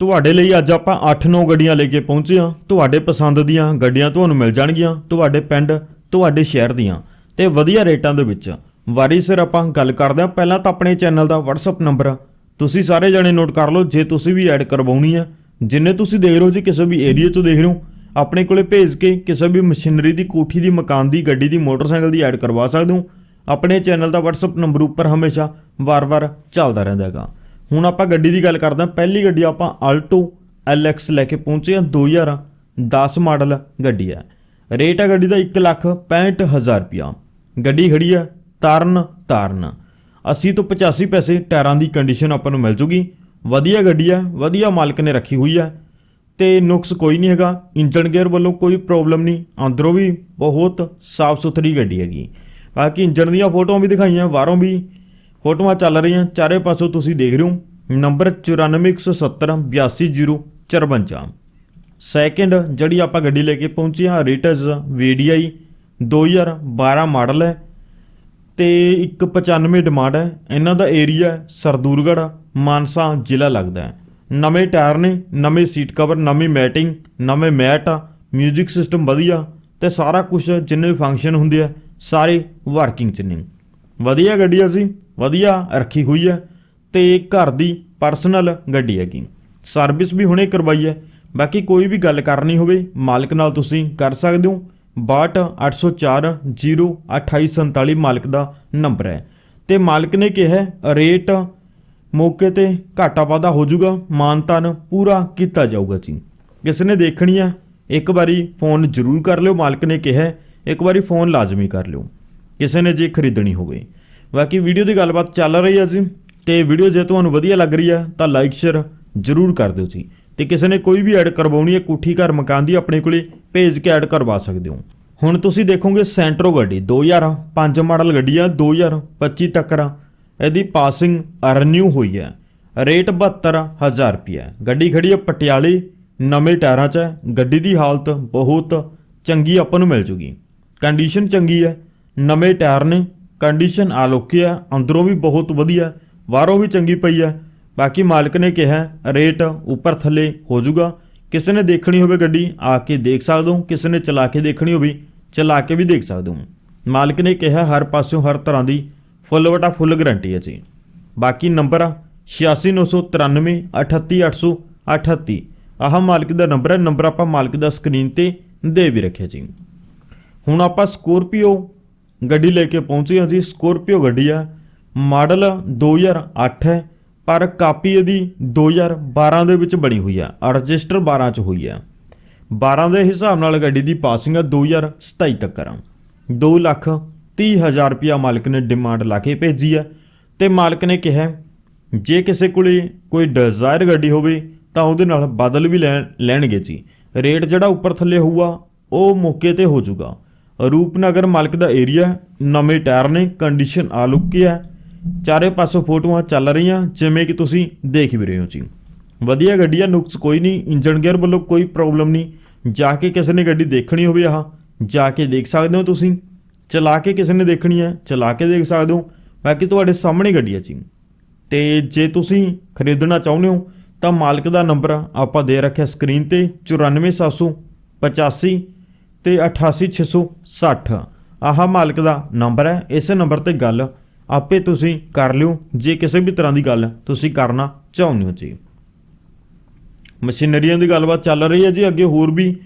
ਤੁਹਾਡੇ ਲਈ ਅੱਜ ਆਪਾਂ 8-9 ਗੱਡੀਆਂ ਲੈ ਕੇ ਪਹੁੰਚੇ ਹਾਂ। ਤੁਹਾਡੇ ਪਸੰਦ ਦੀਆਂ ਗੱਡੀਆਂ ਤੁਹਾਨੂੰ ਮਿਲ ਜਾਣਗੀਆਂ। ਤੁਹਾਡੇ ਪਿੰਡ, ਤੁਹਾਡੇ ਸ਼ਹਿਰ ਦੀਆਂ। ਤੇ ਵਧੀਆ ਰੇਟਾਂ ਦੇ ਵਿੱਚ। ਵਾਰੀ ਸਿਰ ਆਪਾਂ ਗੱਲ ਕਰਦੇ ਹਾਂ। ਪਹਿਲਾਂ ਤਾਂ ਆਪਣੇ ਚੈਨਲ ਦਾ WhatsApp ਨੰਬਰ ਤੁਸੀਂ ਸਾਰੇ ਜਣੇ ਨੋਟ ਕਰ ਲਓ। ਜੇ ਤੁਸੀਂ ਵੀ ਐਡ ਕਰਵਾਉਣੀ ਹੈ ਜਿੰਨੇ ਤੁਸੀਂ ਦੇਖ ਰਹੇ ਹੋ ਜੀ, ਕਿਸੇ ਵੀ ਏਰੀਆ 'ਚੋਂ ਦੇਖ ਰਹੇ ਹੋ, ਆਪਣੇ ਕੋਲੇ ਭੇਜ ਕੇ ਕਿਸੇ ਵੀ ਮਸ਼ੀਨਰੀ ਦੀ, ਕੋਠੀ ਦੀ, ਮਕਾਨ ਦੀ, ਗੱਡੀ ਦੀ, ਮੋਟਰਸਾਈਕਲ ਦੀ ਐਡ ਕਰਵਾ ਸਕਦੇ ਹੋ। ਆਪਣੇ ਚੈਨਲ ਦਾ WhatsApp ਨੰਬਰ ਉੱਪਰ ਹਮੇਸ਼ਾ ਵਾਰ-ਵਾਰ ਚੱਲਦਾ ਰਹਿੰਦਾ ਹੈਗਾ। ਹੁਣ ਆਪਾਂ ਗੱਡੀ ਦੀ ਗੱਲ ਕਰਦੇ ਹਾਂ। ਪਹਿਲੀ ਗੱਡੀ ਆਪਾਂ ਆਲਟੋ LX ਲੈ ਕੇ ਪਹੁੰਚੇ ਹਾਂ। 2010 ਮਾਡਲ ਗੱਡੀ ਹੈ। ਰੇਟ ਹੈ ਗੱਡੀ ਦਾ 165000 ਰੁਪਿਆ ਗੱਡੀ ਖੜੀ ਹੈ ਤਾਰਨ ਤਾਰਨ। 80 ਤੋਂ 85 ਪੈਸੇ ਟਾਇਰਾਂ ਦੀ ਕੰਡੀਸ਼ਨ ਆਪਾਂ ਨੂੰ ਮਿਲ ਜੂਗੀ। ਵਧੀਆ ਗੱਡੀ ਹੈ, ਵਧੀਆ ਮਾਲਕ ਨੇ ਰੱਖੀ ਹੋਈ ਹੈ। ਤੇ ਨੁਕਸ ਕੋਈ ਨਹੀਂ ਹੈਗਾ। ਇੰਜਨ ਗੇਅਰ ਵੱਲੋਂ ਕੋਈ ਪ੍ਰੋਬਲਮ ਨਹੀਂ। ਅੰਦਰੋਂ ਵੀ ਬਹੁਤ ਸਾਫ਼ ਸੁਥਰੀ ਗੱਡੀ ਹੈਗੀ। ਬਾਕੀ ਇੰਜਨ ਦੀਆਂ ਫੋਟੋਆਂ ਵੀ ਦਿਖਾਈਆਂ, ਬਾਹਰੋਂ ਵੀ ਫੋਟੋਆਂ ਚੱਲ ਰਹੀਆਂ, ਚਾਰੇ ਪਾਸੋਂ ਤੁਸੀਂ ਦੇਖ ਰਹੇ ਹੋ, ਨੰਬਰ 9417 82054 ਸੈਕਿੰਡ ਜਿਹੜੀ ਆਪਾਂ ਗੱਡੀ ਲੈ ਕੇ ਪਹੁੰਚੇ ਹਾਂ ਰਿਟਸ VDI 2012 ਮਾਡਲ ਹੈ ਤੇ 195 ਡਿਮਾਂਡ ਹੈ। ਇਹਨਾਂ ਦਾ ਏਰੀਆ ਸਰਦੂਰਗੜ੍ਹ ਮਾਨਸਾ ਜ਼ਿਲ੍ਹਾ ਲੱਗਦਾ ਹੈ। ਨਵੇਂ ਟਾਇਰ ਨੇ, ਨਵੇਂ ਸੀਟ ਕਵਰ ਨਵੀਂ ਮੈਟਿੰਗ ਨਵੇਂ ਮੈਟ ਆ 뮤직 ਸਿਸਟਮ ਵਧੀਆ ਤੇ ਸਾਰਾ ਕੁਝ ਜਿੰਨੇ ਵੀ ਫੰਕਸ਼ਨ ਹੁੰਦੇ ਆ, ਸਾਰੇ ਵਰਕਿੰਗ ਚ ਨੇ। ਵਧੀਆ ਗੱਡੀ ਆ ਸੀ। ਵਧੀਆ ਰੱਖੀ ਹੋਈ ਹੈ ਤੇ ਘਰ ਦੀ ਪਰਸਨਲ ਗੱਡੀ ਹੈਗੀ। ਸਰਵਿਸ ਵੀ ਹੁਣੇ ਕਰਵਾਈ ਹੈ। ਬਾਕੀ ਕੋਈ ਵੀ ਗੱਲ ਕਰਨੀ ਹੋਵੇ, ਮਾਲਕ ਨਾਲ ਤੁਸੀਂ ਕਰ ਸਕਦੇ ਹੋ। 62 804 ਮਾਲਕ ਦਾ ਨੰਬਰ ਹੈ। ਤੇ ਮਾਲਕ ਨੇ ਕਿਹਾ ਰੇਟ ਮੌਕੇ ਤੇ ਘਾਟਾ ਵਾਧਾ ਹੋ ਜਾਊਗਾ, ਮਾਨਤਾਨ ਪੂਰਾ ਕੀਤਾ ਜਾਊਗਾ ਜੀ। ਕਿਸ ਨੇ ਦੇਖਣੀ ਹੈ, ਇੱਕ ਵਾਰੀ ਫੋਨ ਜ਼ਰੂਰ ਕਰ ਲਿਓ, ਮਾਲਕ ਨੇ ਕਿਹਾ ਇੱਕ ਵਾਰੀ ਫੋਨ ਲਾਜ਼ਮੀ ਕਰ ਲਿਓ। ਕਿਸੇ ਨੇ ਜੇ ਖਰੀਦਣੀ ਹੋਵੇ। ਬਾਕੀ ਵੀਡੀਓ ਦੀ ਗੱਲਬਾਤ ਚੱਲ ਰਹੀ ਹੈ ਜੀ ਤੇ ਵੀਡੀਓ ਜੇ ਤੁਹਾਨੂੰ ਵਧੀਆ ਲੱਗ ਰਹੀ ਹੈ ਤਾਂ ਲਾਈਕ ਸ਼ੇਅਰ ਜ਼ਰੂਰ ਕਰ ਦਿਓ ਜੀ। ਤੇ ਕਿਸੇ ਨੇ ਕੋਈ ਵੀ ਐਡ ਕਰਵਾਉਣੀ ਹੈ ਕੋਠੀ ਘਰ ਮਕਾਨ ਦੀ ਆਪਣੇ ਕੋਲੇ, ਭੇਜ ਕੇ ਐਡ ਕਰਵਾ ਸਕਦੇ ਹੋ। ਹੁਣ ਤੁਸੀਂ ਦੇਖੋਗੇ ਸੈਂਟਰੋ ਗੱਡੀ 2005 ਮਾਡਲ ਗੱਡੀ ਆ 2025 ਤੱਕ ਆ ਇਹਦੀ ਪਾਸਿੰਗ ਰੀਨਿਊ ਹੋਈ ਹੈ। ਰੇਟ 72000 ਰੁਪਏ ਹੈ ਗੱਡੀ ਖੜੀ ਹੈ ਪਟਿਆਲੇ, ਨਵੇਂ ਟਾਇਰਾਂ 'ਚ ਹੈ। ਗੱਡੀ ਦੀ ਹਾਲਤ ਬਹੁਤ ਚੰਗੀ ਆਪਾਂ ਨੂੰ ਮਿਲ ਜੂਗੀ। ਕੰਡੀਸ਼ਨ ਚੰਗੀ ਹੈ। ਨਵੇਂ ਟਾਇਰ ਨੇ। ਕੰਡੀਸ਼ਨ ਆਲੋਕੀ ਆ, ਅੰਦਰੋਂ ਵੀ ਬਹੁਤ ਵਧੀਆ, ਬਾਹਰੋਂ ਵੀ ਚੰਗੀ ਪਈ ਹੈ ਬਾਕੀ ਮਾਲਕ ਨੇ ਕਿਹਾ ਰੇਟ ਉੱਪਰ ਥੱਲੇ ਹੋ ਜਾਊਗਾ। ਕਿਸੇ ਨੇ ਦੇਖਣੀ ਹੋਵੇ ਗੱਡੀ, ਆ ਕੇ ਦੇਖ ਸਕਦੇ ਹੋ। ਕਿਸੇ ਨੇ ਚਲਾ ਕੇ ਦੇਖਣੀ ਹੋਵੇ, ਚਲਾ ਕੇ ਵੀ ਦੇਖ ਸਕਦੇ ਹੋ। ਮਾਲਕ ਨੇ ਕਿਹਾ, ਹਰ ਪਾਸਿਓਂ ਹਰ ਤਰ੍ਹਾਂ ਦੀ ਫੁੱਲ ਵਟਾ ਫੁੱਲ ਗਾਰੰਟੀ ਹੈ ਜੀ। ਬਾਕੀ ਨੰਬਰ ਆ 8693 38838 ਆਹ ਮਾਲਕ ਦਾ ਨੰਬਰ ਹੈ ਨੰਬਰ ਆਪਾਂ ਮਾਲਕ ਦਾ ਸਕਰੀਨ ਤੇ ਦੇ ਵੀ ਰੱਖਿਆ ਜੀ। ਹੁਣ ਆਪਾਂ ਸਕੋਰਪੀਓ ਗੱਡੀ ਲੈ ਕੇ ਪਹੁੰਚੇ ਹਾਂ ਜੀ। ਸਕੋਰਪੀਓ ਗੱਡੀ ਆ। ਮਾਡਲ 2008 ਹੈ, ਪਰ ਕਾਪੀ ਇਹਦੀ 2012 ਦੇ ਵਿੱਚ ਬਣੀ ਹੋਈ ਆ। ਰਜਿਸਟਰ 12 ਚ ਹੋਈ ਆ। 12 ਦੇ ਹਿਸਾਬ ਨਾਲ ਗੱਡੀ ਦੀ ਪਾਸਿੰਗ ਆ 2027 ਤੱਕ ਆ। 2 ਲੱਖ 30 ਹਜ਼ਾਰ ਰੁਪਿਆ ਮਾਲਕ ਨੇ ਡਿਮਾਂਡ ਲਾ ਕੇ ਭੇਜੀ ਆ ਤੇ ਮਾਲਕ ਨੇ ਕਿਹਾ, ਜੇ ਕਿਸੇ ਕੋਲੇ ਕੋਈ ਡਿਜ਼ਾਇਰ ਗੱਡੀ ਹੋਵੇ, ਤਾਂ ਉਹਦੇ ਨਾਲ ਬਦਲ ਵੀ ਲੈਣ ਲੈਣਗੇ ਜੀ। ਰੇਟ ਜਿਹੜਾ ਉੱਪਰ ਥੱਲੇ ਹੋਊਗਾ, ਉਹ ਮੌਕੇ ਤੇ ਹੋ ਜਾਊਗਾ। ਰੂਪਨਗਰ ਮਾਲਕ ਦਾ ਏਰੀਆ ਨਵੇਂ ਟਾਇਰ ਨੇ ਕੰਡੀਸ਼ਨ ਆਲੁਕੀ ਹੈ। ਚਾਰੇ ਪਾਸੋਂ ਫੋਟੋਆਂ ਚੱਲ ਰਹੀਆਂ, ਜਿਵੇਂ ਕਿ ਤੁਸੀਂ ਦੇਖ ਵੀ ਰਹੇ ਹੋ ਜੀ। ਵਧੀਆ ਗੱਡੀ ਆ, ਨੁਕਸ ਕੋਈ ਨਹੀਂ ਇੰਜਨ ਗੇਅਰ ਵੱਲੋਂ ਕੋਈ ਪ੍ਰੋਬਲਮ ਨਹੀਂ। ਜਾ ਕੇ ਕਿਸੇ ਨੇ ਗੱਡੀ ਦੇਖਣੀ ਹੋਵੇ ਆਹ, ਜਾ ਕੇ ਦੇਖ ਸਕਦੇ ਹੋ ਤੁਸੀਂ। ਚਲਾ ਕੇ ਕਿਸੇ ਨੇ ਦੇਖਣੀ ਹੈ, ਚਲਾ ਕੇ ਦੇਖ ਸਕਦੇ ਹੋ। ਬਾਕੀ ਤੁਹਾਡੇ ਸਾਹਮਣੇ ਗੱਡੀ ਹੈ ਜੀ। ਤੇ ਜੇ ਤੁਸੀਂ ਖਰੀਦਣਾ ਚਾਹੁੰਦੇ ਹੋ, ਤਾਂ ਮਾਲਕ ਦਾ ਨੰਬਰ ਆਪਾਂ ਦੇ ਰੱਖਿਆ ਸਕਰੀਨ ਤੇ 94785 ਤੇ 88660 ਆਹ ਮਾਲਕ ਦਾ ਨੰਬਰ ਹੈ। ਇਸੇ ਨੰਬਰ ਤੇ ਗੱਲ ਆਪੇ ਤੁਸੀਂ ਕਰ ਲਿਓ। ਜੇ ਕਿਸੇ ਵੀ ਤਰ੍ਹਾਂ ਦੀ ਗੱਲ ਤੁਸੀਂ ਕਰਨਾ ਚਾਹੁੰਦੇ ਹੋ ਜੀ। ਮਸ਼ੀਨਰੀਆਂ ਦੀ ਗੱਲਬਾਤ ਚੱਲ ਰਹੀ ਹੈ ਜੀ। ਅੱਗੇ ਹੋਰ ਵੀ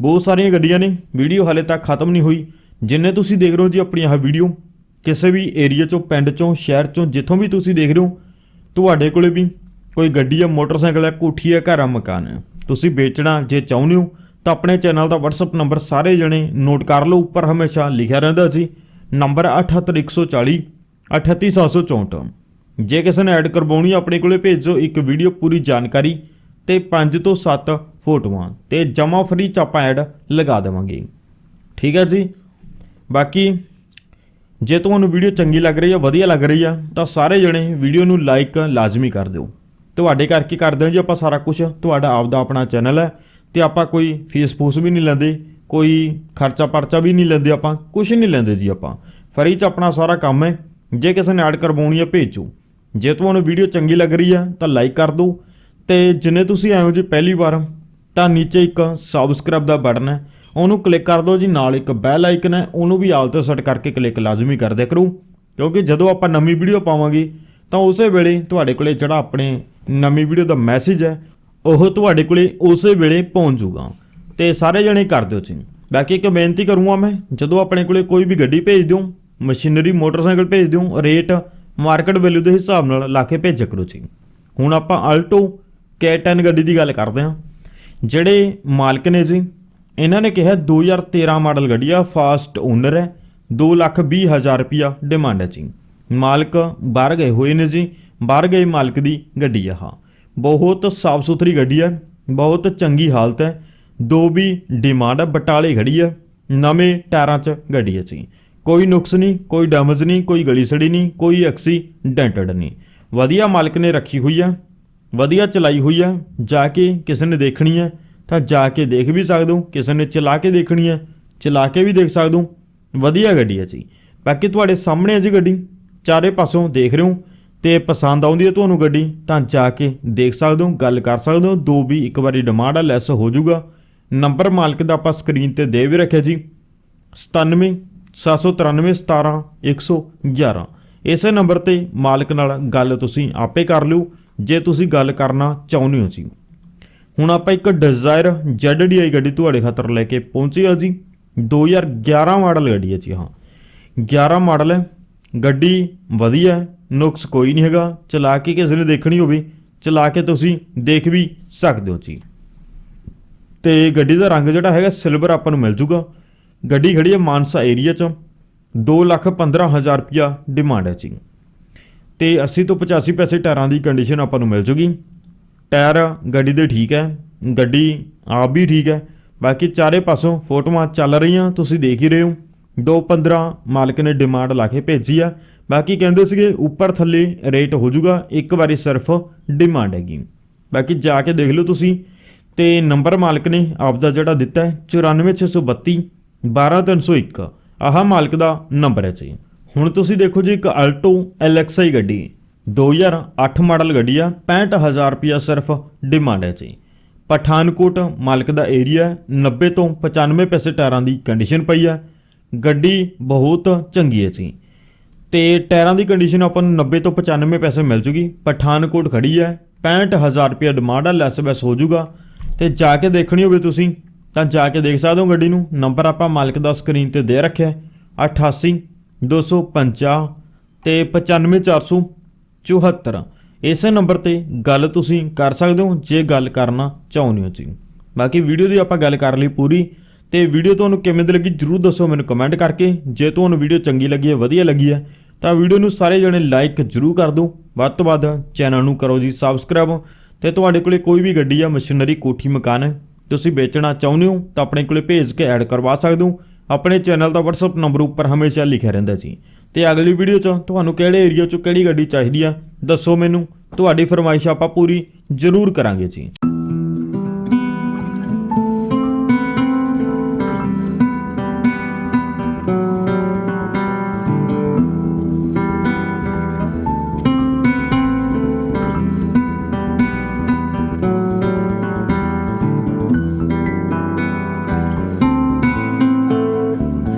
ਬਹੁਤ ਸਾਰੀਆਂ ਗੱਡੀਆਂ ਨੇ। ਵੀਡੀਓ ਹਾਲੇ ਤੱਕ ਖਤਮ ਨਹੀਂ ਹੋਈ। ਜਿੰਨੇ ਤੁਸੀਂ ਦੇਖ ਰਹੇ ਹੋ ਜੀ ਆਪਣੀ ਆਹ ਵੀਡੀਓ, ਕਿਸੇ ਵੀ ਏਰੀਆ ਚੋਂ, ਪਿੰਡ ਚੋਂ, ਸ਼ਹਿਰ ਚੋਂ, ਜਿੱਥੋਂ ਵੀ ਤੁਸੀਂ ਦੇਖ ਰਹੇ ਹੋ, ਤੁਹਾਡੇ ਕੋਲੇ ਵੀ ਕੋਈ ਗੱਡੀ ਆ ਮੋਟਰਸਾਈਕਲ ਆ ਕੋਠੀ ਆ ਘਰ ਆ ਮਕਾਨ ਹੈ। ਤੁਸੀਂ ਵੇਚਣਾ ਜੇ ਚਾਹੁੰਦੇ ਹੋ ਤਾਂ ਆਪਣੇ ਚੈਨਲ ਦਾ WhatsApp ਨੰਬਰ ਸਾਰੇ ਜਣੇ ਨੋਟ ਕਰ ਲਓ ਉੱਪਰ ਹਮੇਸ਼ਾ ਲਿਖਿਆ ਰਹਿੰਦਾ ਜੀ ਨੰਬਰ 78140 38764 ਜੇ ਕਿਸੇ ਨੇ ਐਡ ਕਰਵਾਉਣੀ ਆ, ਆਪਣੇ ਕੋਲੇ ਭੇਜੋ ਇੱਕ ਵੀਡੀਓ ਪੂਰੀ ਜਾਣਕਾਰੀ ਤੇ 5 ਤੋਂ 7 ਫੋਟੋਆਂ ਤੇ ਜਮਾ ਫਰੀ ਚ ਆਪਾਂ ਐਡ ਲਗਾ ਦੇਵਾਂਗੇ। ਠੀਕ ਹੈ ਜੀ? ਬਾਕੀ ਜੇ ਤੁਹਾਨੂੰ ਵੀਡੀਓ ਚੰਗੀ ਲੱਗ ਰਹੀ ਹੈ ਵਧੀਆ ਲੱਗ ਰਹੀ ਆ ਤਾਂ ਸਾਰੇ ਜਣੇ ਵੀਡੀਓ ਨੂੰ ਲਾਈਕ ਲਾਜ਼ਮੀ ਕਰ ਦਿਓ। ਤੁਹਾਡੇ ਕਰਕੇ ਕਰਦੇ ਹਾਂ ਜੀ ਆਪਾਂ ਸਾਰਾ ਕੁਝ ਤੁਹਾਡਾ ਆਪਦਾ ਆਪਣਾ ਚੈਨਲ ਹੈ। ਤੇ ਆਪਾਂ ਕੋਈ ਫੀਸ ਫੂਸ ਵੀ ਨਹੀਂ ਲੈਂਦੇ, ਕੋਈ ਖਰਚਾ ਪਰਚਾ ਵੀ ਨਹੀਂ ਲੈਂਦੇ ਆਪਾਂ ਕੁਝ ਨਹੀਂ ਲੈਂਦੇ ਜੀ ਆਪਾਂ। ਫਰੀ ਚ ਆਪਣਾ ਸਾਰਾ ਕੰਮ ਹੈ, ਜੇ ਕਿਸੇ ਨੇ ਐਡ ਕਰਵਾਉਣੀ ਹੈ, ਭੇਜੋ। ਜੇ ਤੁਹਾਨੂੰ ਵੀਡੀਓ ਚੰਗੀ ਲੱਗ ਰਹੀ ਹੈ, ਤਾਂ ਲਾਈਕ ਕਰ ਦਿਓ। ਤੇ ਜਿੰਨੇ ਤੁਸੀਂ ਆਏ ਹੋ ਜੀ ਪਹਿਲੀ ਵਾਰ, ਤਾਂ ਨੀਚੇ ਇੱਕ ਸਬਸਕ੍ਰਾਈਬ ਦਾ ਬਟਨ ਹੈ, ਉਹਨੂੰ ਕਲਿੱਕ ਕਰ ਦਿਓ ਜੀ, ਨਾਲ ਇੱਕ ਬੈਲ ਆਈਕਨ ਹੈ, ਉਹਨੂੰ ਵੀ ਆਲ ਤੇ ਸੈੱਟ ਕਰਕੇ ਕਲਿੱਕ ਲਾਜ਼ਮੀ ਕਰ ਦਿਆ ਕਰੋ। ਕਿਉਂਕਿ ਜਦੋਂ ਆਪਾਂ ਨਵੀਂ ਵੀਡੀਓ ਪਾਵਾਂਗੇ, ਤਾਂ ਉਸੇ ਵੇਲੇ ਤੁਹਾਡੇ ਕੋਲੇ ਜਿਹੜਾ ਆਪਣੇ ਨਵੀਂ ਵੀਡੀਓ ਦਾ ਮੈਸੇਜ ਹੈ ਉਹ ਤੁਹਾਡੇ ਕੋਲੇ ਉਸੇ ਵੇਲੇ ਪਹੁੰਚ ਜਾਊਗਾ। ਤੇ ਸਾਰੇ ਜਣੇ ਕਰ ਦਿਓ ਜੀ ਬਾਕੀ ਇੱਕ ਬੇਨਤੀ ਕਰੂੰਗਾ ਮੈਂ, ਜਦੋਂ ਆਪਣੇ ਕੋਲੇ ਕੋਈ ਵੀ ਗੱਡੀ ਭੇਜ ਦਿਓ, ਮਸ਼ੀਨਰੀ, ਮੋਟਰਸਾਈਕਲ ਭੇਜ ਦਿਓ, ਰੇਟ, ਮਾਰਕੀਟ ਵੈਲਿਊ ਦੇ ਹਿਸਾਬ ਨਾਲ ਲਾ ਕੇ ਭੇਜਿਆ ਕਰੋ ਜੀ ਹੁਣ ਆਪਾਂ ਆਲਟੋ K10 ਗੱਡੀ ਦੀ ਗੱਲ ਕਰਦੇ ਹਾਂ। ਜਿਹੜੇ ਮਾਲਕ ਨੇ ਜੀ, ਇਹਨਾਂ ਨੇ ਕਿਹਾ 2013 ਮਾਡਲ ਗੱਡੀ ਆ ਫਾਸਟ ਓਨਰ ਹੈ 220000 ਰੁਪਿਆ ਡਿਮਾਂਡ ਹੈ ਜੀ ਮਾਲਕ ਬਾਹਰ ਗਏ ਹੋਏ ਨੇ ਜੀ, ਬਾਹਰ ਗਏ ਮਾਲਕ ਦੀ ਗੱਡੀ ਆ ਹਾਂ ਬਹੁਤ ਸਾਫ਼ ਸੁਥਰੀ ਗੱਡੀ ਹੈ, ਬਹੁਤ ਚੰਗੀ ਹਾਲਤ ਹੈ, ਦੋ ਵੀ ਡਿਮਾਂਡ ਹੈ, ਬਟਾਲੇ ਖੜੀ ਹੈ, ਨਵੇਂ ਟਾਇਰਾਂ 'ਚ ਗੱਡੀ ਹੈ ਜੀ। ਕੋਈ ਨੁਕਸ ਨਹੀਂ, ਕੋਈ ਡੈਮੇਜ ਨਹੀਂ, ਕੋਈ ਗਲੀ ਸੜੀ ਨਹੀਂ, ਕੋਈ ਐਕਸੀਡੈਂਟਡ ਨਹੀਂ। ਵਧੀਆ ਮਾਲਕ ਨੇ ਰੱਖੀ ਹੋਈ ਹੈ, ਵਧੀਆ ਚਲਾਈ ਹੋਈ ਹੈ, ਜਾ ਕੇ ਕਿਸੇ ਨੇ ਦੇਖਣੀ ਹੈ, ਤਾਂ ਜਾ ਕੇ ਦੇਖ ਵੀ ਸਕਦੇ ਹੋ ਕਿਸੇ ਨੇ ਚਲਾ ਕੇ ਦੇਖਣੀ ਹੈ, ਚਲਾ ਕੇ ਵੀ ਦੇਖ ਸਕਦੇ। ਹੋ ਵਧੀਆ ਗੱਡੀ ਹੈ ਜੀ। ਬਾਕੀ ਤੁਹਾਡੇ ਸਾਹਮਣੇ ਹੈ ਜੀ ਗੱਡੀ, ਚਾਰੇ ਪਾਸੋਂ ਦੇਖ ਰਹੇ ਹੋ। ਤੇ ਪਸੰਦ ਆਉਂਦੀ ਹੈ ਤੁਹਾਨੂੰ ਗੱਡੀ, ਤਾਂ ਜਾ ਕੇ ਦੇਖ ਸਕਦੇ ਹੋ, ਗੱਲ ਕਰ ਸਕਦੇ ਹੋ, ਦੋ ਵੀ ਇੱਕ ਵਾਰੀ ਡਿਮਾਂਡ ਆ ਲੈਸ ਹੋ ਜਾਊਗਾ। ਨੰਬਰ ਮਾਲਕ ਦਾ ਆਪਾਂ ਸਕਰੀਨ ਤੇ ਦੇ ਵੀ ਰੱਖਿਆ ਜੀ। 97 793 17 111 ਇਸੇ ਨੰਬਰ ਤੇ ਮਾਲਕ ਨਾਲ ਗੱਲ ਤੁਸੀਂ ਆਪੇ ਕਰ ਲਿਓ, ਜੇ ਤੁਸੀਂ ਗੱਲ ਕਰਨਾ ਚਾਹੁੰਦੇ ਹੋ ਜੀ। ਹੁਣ ਆਪਾਂ ਇੱਕ ਡਿਜ਼ਾਇਰ ZDI ਗੱਡੀ ਤੁਹਾਡੇ ਖਾਤਰ ਲੈ ਕੇ ਪਹੁੰਚੇ ਆ ਜੀ। 2011 ਮਾਡਲ ਗੱਡੀ ਹੈ ਜੀ, ਹਾਂ। 11 ਮਾਡਲ ਹੈ ਗੱਡੀ ਵਧੀਆ ਨੁਕਸ ਕੋਈ ਨਹੀਂ ਹੈਗਾ, ਚਲਾ ਕੇ ਕਿਸੇ ਨੇ ਦੇਖਣੀ ਹੋਵੇ, ਚਲਾ ਕੇ ਤੁਸੀਂ ਦੇਖ ਵੀ ਸਕਦੇ ਹੋ ਜੀ। ਤੇ ਗੱਡੀ ਦਾ ਰੰਗ ਜਿਹੜਾ ਹੈਗਾ ਸਿਲਵਰ ਆਪਾਂ ਨੂੰ ਮਿਲ ਜੂਗਾ। ਗੱਡੀ ਖੜੀ ਹੈ ਮਾਨਸਾ ਏਰੀਆ 'ਚ 215000 ਰੁਪਿਆ ਡਿਮਾਂਡ ਹੈ ਜੀ। ਤੇ 80 ਤੋਂ 85 ਪੈਸੇ ਟਾਇਰਾਂ ਦੀ ਕੰਡੀਸ਼ਨ ਆਪਾਂ ਨੂੰ ਮਿਲ ਜੂਗੀ। ਟਾਇਰ ਗੱਡੀ ਦੇ ਠੀਕ ਹੈ, ਗੱਡੀ ਆਪ ਵੀ ਠੀਕ ਹੈ, ਬਾਕੀ ਚਾਰੇ ਪਾਸੋਂ ਫੋਟੋਆਂ ਚੱਲ ਰਹੀਆਂ, ਤੁਸੀਂ ਦੇਖ ਹੀ ਰਹੇ ਹੋ। 215 ਮਾਲਕ ਨੇ ਡਿਮਾਂਡ ਲਾ ਕੇ ਭੇਜੀ ਆ। ਬਾਕੀ ਕਹਿੰਦੇ ਸੀਗੇ ਉੱਪਰ ਥੱਲੇ ਰੇਟ ਹੋ ਜਾਊਗਾ, ਇੱਕ ਵਾਰੀ ਸਿਰਫ ਡਿਮਾਂਡ ਹੈਗੀ। ਬਾਕੀ ਜਾ ਕੇ ਦੇਖ ਲਓ ਤੁਸੀਂ। ਤੇ ਨੰਬਰ ਮਾਲਕ ਨੇ ਆਪ ਦਾ ਜਿਹੜਾ ਦਿੱਤਾ ਹੈ 94632 12301 ਆਹ ਮਾਲਕ ਦਾ ਨੰਬਰ ਹੈ ਜੀ। ਹੁਣ ਤੁਸੀਂ ਦੇਖੋ ਜੀ, ਇੱਕ ਅਲਟੋ LXI ਗੱਡੀ 2008 ਮਾਡਲ ਗੱਡੀ ਆ 65000 ਰੁਪਿਆ ਸਿਰਫ ਡਿਮਾਂਡ ਹੈ ਜੀ। ਪਠਾਨਕੋਟ ਮਾਲਕ ਦਾ ਏਰੀਆ 90 ਤੋਂ 95 ਪੈਸੇ ਟਾਇਰਾਂ ਦੀ ਕੰਡੀਸ਼ਨ ਪਈ ਆ। ਗੱਡੀ ਬਹੁਤ ਚੰਗੀ ਹੈ ਜੀ। ਤੇ ਟਾਇਰਾਂ ਦੀ ਕੰਡੀਸ਼ਨ ਆਪਾਂ ਨੂੰ 90 ਤੋਂ 95 ਪੈਸੇ ਮਿਲ ਜੂਗੀ। ਪਠਾਨਕੋਟ ਖੜੀ ਹੈ 65000 ਰੁਪਿਆ ਡਿਮਾਂਡ ਆ ਲੈਸ ਬੈਸ ਹੋ ਜੂਗਾ। ਤੇ ਜਾ ਕੇ ਦੇਖਣੀ ਹੋਵੇ ਤੁਸੀਂ ਤਾਂ ਜਾ ਕੇ ਦੇਖ ਸਕਦੇ ਹੋ ਗੱਡੀ ਨੂੰ। ਨੰਬਰ ਆਪਾਂ ਮਾਲਕ ਦਾ ਸਕਰੀਨ ਤੇ ਦੇ ਰੱਖਿਆ ਹੈ, 88 250 ਤੇ 95474 ਇਸੇ ਨੰਬਰ ਤੇ ਗੱਲ ਤੁਸੀਂ ਕਰ ਸਕਦੇ ਹੋ ਜੇ ਗੱਲ ਕਰਨਾ ਚਾਹੁੰਦੇ ਹੋ ਜੀ। ਬਾਕੀ ਵੀਡੀਓ ਦੀ ਆਪਾਂ ਗੱਲ ਕਰ ਲਈ ਪੂਰੀ। ਤੇ ਵੀਡੀਓ ਤੁਹਾਨੂੰ ਕਿਵੇਂ ਦੀ ਲੱਗੀ ਜਰੂਰ ਦੱਸੋ ਮੈਨੂੰ ਕਮੈਂਟ ਕਰਕੇ। ਜੇ ਤੁਹਾਨੂੰ ਵੀਡੀਓ ਚੰਗੀ ਲੱਗੀ ਹੈ, ਵਧੀਆ ਲੱਗੀ ਹੈ, ਤਾਂ ਵੀਡੀਓ ਨੂੰ ਸਾਰੇ ਜਣੇ ਲਾਈਕ ਜਰੂਰ ਕਰ ਦਿਓ। ਵੱਧ ਤੋਂ ਵੱਧ ਚੈਨਲ ਨੂੰ ਕਰੋ ਜੀ ਸਬਸਕ੍ਰਾਈਬ ਤੇ ਤੁਹਾਡੇ ਕੋਲੇ ਕੋਈ ਵੀ ਗੱਡੀ ਆ ਮਸ਼ੀਨਰੀ ਕੋਠੀ, ਮਕਾਨ ਹੈ ਤੁਸੀਂ ਵੇਚਣਾ ਚਾਹੁੰਦੇ ਹੋ, ਤਾਂ ਆਪਣੇ ਕੋਲੇ ਭੇਜ ਕੇ ਐਡ ਕਰਵਾ ਸਕਦੇ ਹੋ। ਆਪਣੇ ਚੈਨਲ ਦਾ WhatsApp ਨੰਬਰ ਉੱਪਰ ਹਮੇਸ਼ਾ ਲਿਖਿਆ ਰਹਿੰਦਾ ਜੀ। ਤੇ ਅਗਲੀ ਵੀਡੀਓ 'ਚ ਤੁਹਾਨੂੰ ਕਿਹੜੇ ਏਰੀਆ 'ਚੋਂ ਕਿਹੜੀ ਗੱਡੀ ਚਾਹੀਦੀ ਆ ਦੱਸੋ ਮੈਨੂੰ। ਤੁਹਾਡੀ ਫਰਮਾਇਸ਼ ਆਪਾਂ ਪੂਰੀ ਜ਼ਰੂਰ ਕਰਾਂਗੇ ਜੀ।